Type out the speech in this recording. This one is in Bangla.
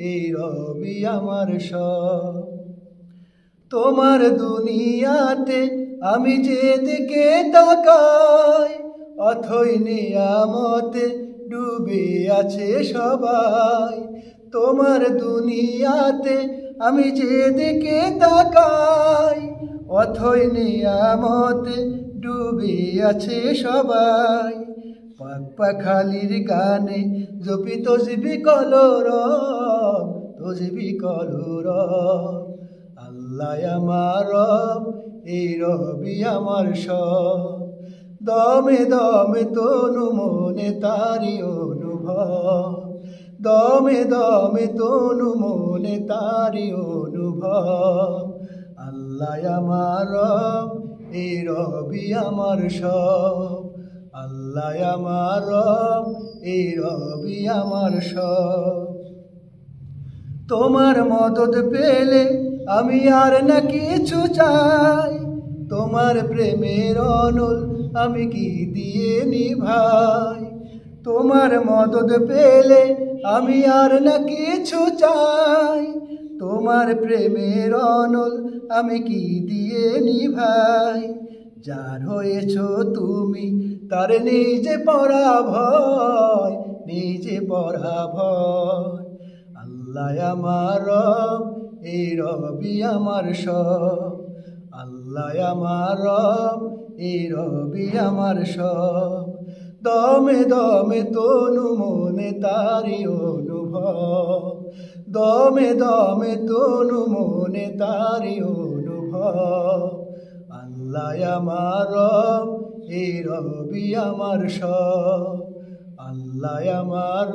এই রবি আমার সব। তোমার দুনিয়াতে আমি যেদিকে তাকাই, অথই নিয়ামতে ডুবে আছে সবাই। তোমার দুনিয়াতে আমি যেদিকে তাকাই, অথই নিয়ামতে ডুবে আছে সবাই। পাক পাখালির গানে জপি তসবি কলর তসবি কলর আল্লাহ আমার এই রবি আমার সব। দমে দমে তনু মনে তারি অনুভব। দমে দমে তনু মনে তারি অনুভব। আল্লাহ আমার এই রবি আমার সব। আল্লাহ আমার এই রবি আমার সব। তোমার মদত পেলে আমি আর না কিছু চাই। তোমার প্রেমের অনল আমি কি দিয়ে নিভাই? তোমার মদত পেলে আমি আর না কিছু চাই। তোমার প্রেমের অনল আমি কি দিয়ে নিভাই? যার হয়েছ তুমি তার নিজে পড়া ভয় নিজে পড়া ভয় আল্লাহ আমার এই রবি আমার সব। আল্লাহ আমার এই রবি আমার সব। দমে দমে তনু মনে তারি অনুভব। দমে দমে তনু মনে তারি অনুভব। আল্লাহ আমার এই রবি আমার সব। আল্লাহ আমার